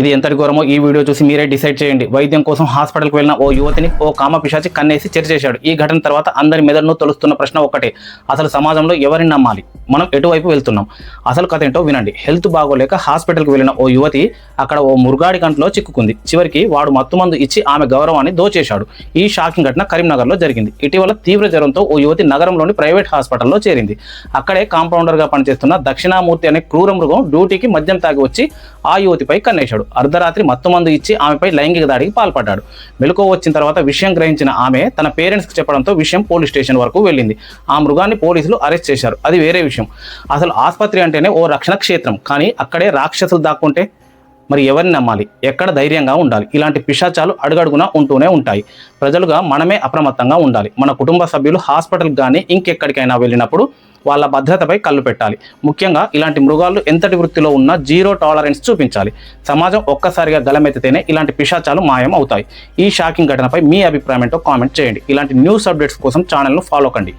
ఇది ఎంతటి ఘోరమో ఈ వీడియో చూసి మీరే డిసైడ్ చేయండి. వైద్యం కోసం హాస్పిటల్కి వెళ్ళిన ఓ యువతిని ఓ కామ పిశాచి కన్నేసి చేశాడు. ఈ ఘటన తర్వాత అందరి మెదడును తొలుస్తున్న ప్రశ్న ఒక్కటే. అసలు సమాజంలో ఎవరిని నమ్మాలి? మనం ఎటువైపు వెళ్తున్నాం? అసలు కథ ఏంటో వినండి. హెల్త్ బాగోలేక హాస్పిటల్కి వెళ్ళిన ఓ యువతి అక్కడ ఓ మురుగాడి కంట్లో చిక్కుకుంది. చివరికి వాడు మత్తుమందు ఇచ్చి ఆమె గౌరవాన్ని దోచేశాడు. ఈ షాకింగ్ ఘటన కరీంనగర్లో జరిగింది. ఇటీవల తీవ్ర జ్వరంతో ఓ యువతి నగరంలోని ప్రైవేట్ హాస్పిటల్లో చేరింది. అక్కడే కాంపౌండర్గా పనిచేస్తున్న దక్షిణామూర్తి అనే క్రూర మృగం డ్యూటీకి మద్యం తాగి వచ్చి ఆ యువతిపై కన్నేశాడు. అర్ధరాత్రి మత్తుమందు ఇచ్చి ఆమెపై లైంగిక దాడికి పాల్పడ్డాడు. మెలకువ వచ్చిన తర్వాత విషయం గ్రహించిన ఆమె తన పేరెంట్స్కి చెప్పడంతో విషయం పోలీస్ స్టేషన్ వరకు వెళ్ళింది. ఆ మృగాన్ని పోలీసులు అరెస్ట్ చేశారు. అది వేరే విషయం. అసలు ఆసుపత్రి అంటేనే ఓ రక్షణ క్షేత్రం. కానీ అక్కడే రాక్షసులు దాక్కుంటే మరి ఎవరిని నమ్మాలి? ఎక్కడ ధైర్యంగా ఉండాలి? ఇలాంటి పిశాచాలు అడుగడుగునా ఉంటూనే ఉంటాయి. ప్రజలుగా మనమే అప్రమత్తంగా ఉండాలి. మన కుటుంబ సభ్యులు హాస్పిటల్కి కానీ ఇంకెక్కడికైనా వెళ్ళినప్పుడు వాళ్ళ భద్రతపై కళ్ళు పెట్టాలి. ముఖ్యంగా ఇలాంటి మృగాలు ఎంతటి వృత్తిలో ఉన్నా జీరో టాలరెన్స్ చూపించాలి. సమాజం ఒక్కసారిగా గలమెత్తితేనే ఇలాంటి పిశాచాలు మాయం అవుతాయి. ఈ షాకింగ్ ఘటనపై మీ అభిప్రాయం ఏంటో కామెంట్ చేయండి. ఇలాంటి న్యూస్ అప్డేట్స్ కోసం ఛానల్ను ఫాలో కండి.